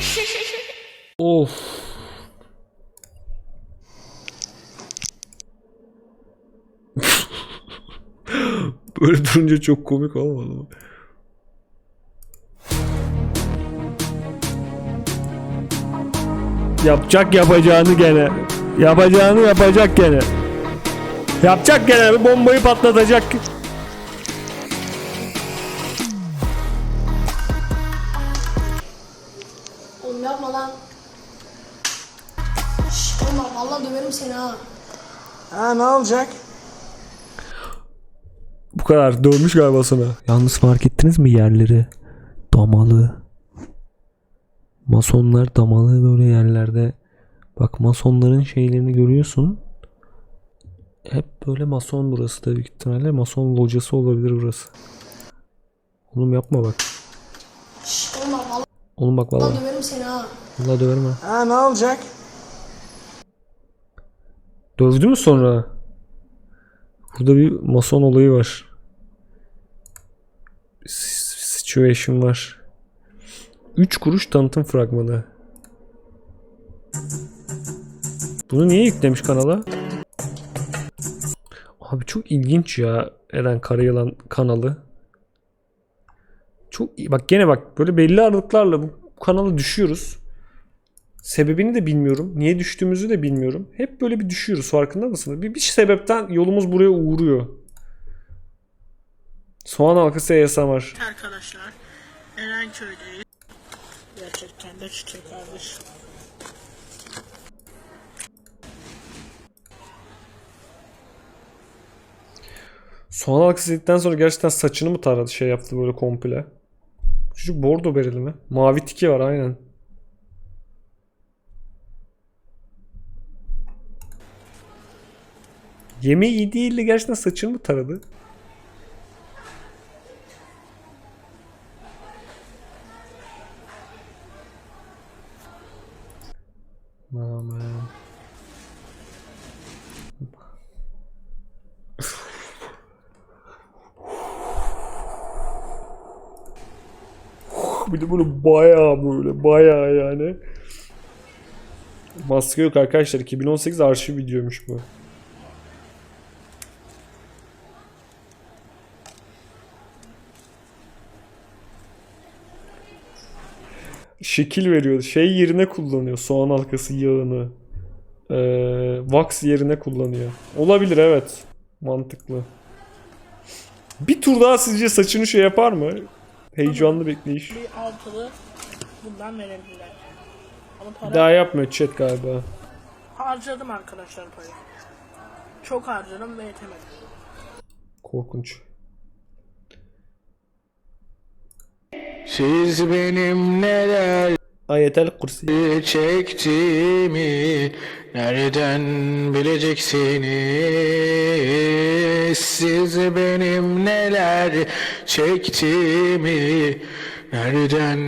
Of. Böyle durunca çok komik olmadı mı? Yapacak yapacağını gene. Yapacağını yapacak gene. Yapacak gene. Bir bombayı patlatacak. Bak vallahi döverim seni ha. Ha ne olacak? Bu kadar. Dönmüş galiba sana. Yalnız fark ettiniz mi yerleri? Damalı. Masonlar damalı böyle yerlerde. Bak masonların şeylerini görüyorsun. Hep böyle mason burası da büyük ihtimalle. Mason locası olabilir burası. Oğlum yapma bak. Şşş oğlum bak vallahi Oğlum bak vallahi. döverim seni ha. Vallahi döverim ha. Ha ne olacak? Dövdü mü sonra? Burada bir mason olayı var. Situation var. 3 kuruş tanıtım fragmanı. Bunu niye yüklemiş kanala? Abi çok ilginç ya Eren Karayılan kanalı. Çok iyi. Bak gene bak böyle belli aralıklarla bu kanala düşüyoruz. Sebebini de bilmiyorum. Niye düştüğümüzü de bilmiyorum. Hep böyle bir düşüyoruz farkında mısınız? Bir, bir sebepten yolumuz buraya uğruyor. Soğan halkası ASMR. Arkadaşlar Erenköy'deyiz. Gerçekten de çiçek kardeş. Soğan halkası dedikten sonra gerçekten saçını mı taradı şey yaptı böyle komple. Çocuk bordo bereli mi? Mavi tiki var aynen. Yemeği iyi değil de gerçekten saçını mı taradı? Aman. Bir de böyle bayağı böyle bayağı yani. Maske yok arkadaşlar. 2018 arşiv videoymuş bu. Şekil veriyor. Şey yerine kullanıyor. Soğan halkası yağını. Ee, wax yerine kullanıyor. Olabilir evet. Mantıklı. Bir tur daha sizce saçını şey yapar mı? Heyecanlı bekleyiş. Bir altılı bundan verebilirler. Ama para Daha yapmıyor chat galiba. harcadım arkadaşlar parayı. Çok harcadım ve yetemedim. Korkunç. Siz benim neler Ayetel kursi. çektiğimi nereden bileceksiniz? Siz benim neler çektiğimi nereden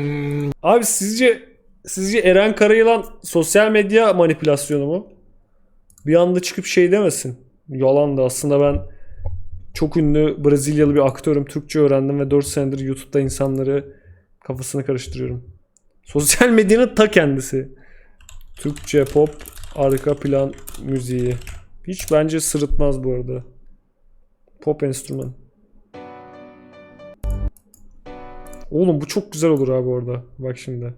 Abi sizce sizce Eren Karayılan sosyal medya manipülasyonu mu? Bir anda çıkıp şey demesin. Yalan da aslında ben çok ünlü Brezilyalı bir aktörüm. Türkçe öğrendim ve 4 senedir YouTube'da insanları kafasını karıştırıyorum. Sosyal medyanın ta kendisi. Türkçe pop arka plan müziği. Hiç bence sırıtmaz bu arada. Pop enstrüman. Oğlum bu çok güzel olur abi orada. Bak şimdi.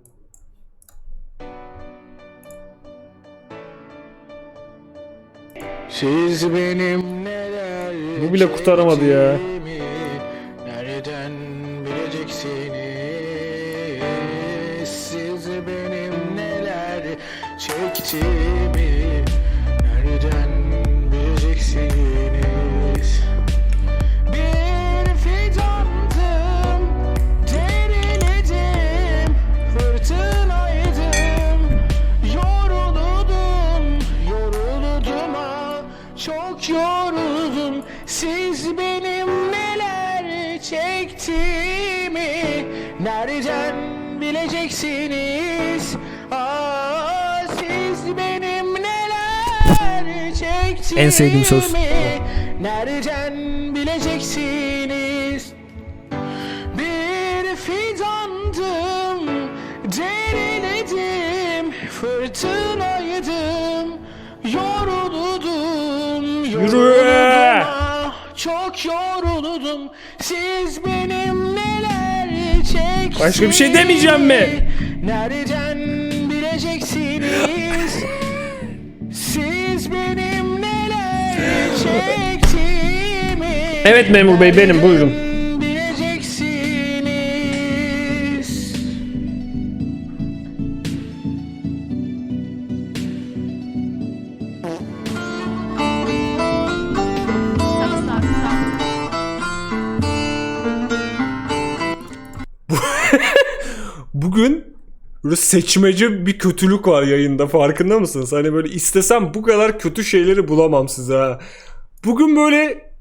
Siz benim neler Bu bile kurtaramadı ya. Çektiğimi Nereden bileceksiniz? Bir fidandım Deriledim Fırtınaydım. Yoruldum Yoruldum ha Çok yoruldum. Siz benim neler çektiğimi Nereden bileceksiniz En sevdiğim söz. Nereden bileceksiniz Bir fidandım Deriledim fırtınaydım Yoruldum Yürü! Yoruldum ah, Çok yoruldum Siz benim neler çektiniz Başka bir şey demeyeceğim mi? Nereden bileceksiniz Evet memur bey, benim, buyurun. Bileceksiniz Bugün seçmece bir kötülük var yayında farkında mısınız? Hani böyle istesem bu kadar kötü şeyleri bulamam size ha. Bugün böyle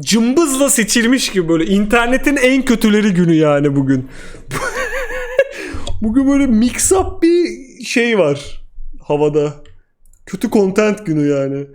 cımbızla seçilmiş gibi böyle internetin en kötüleri günü yani bugün. bugün böyle mix up bir şey var havada. Kötü content günü yani.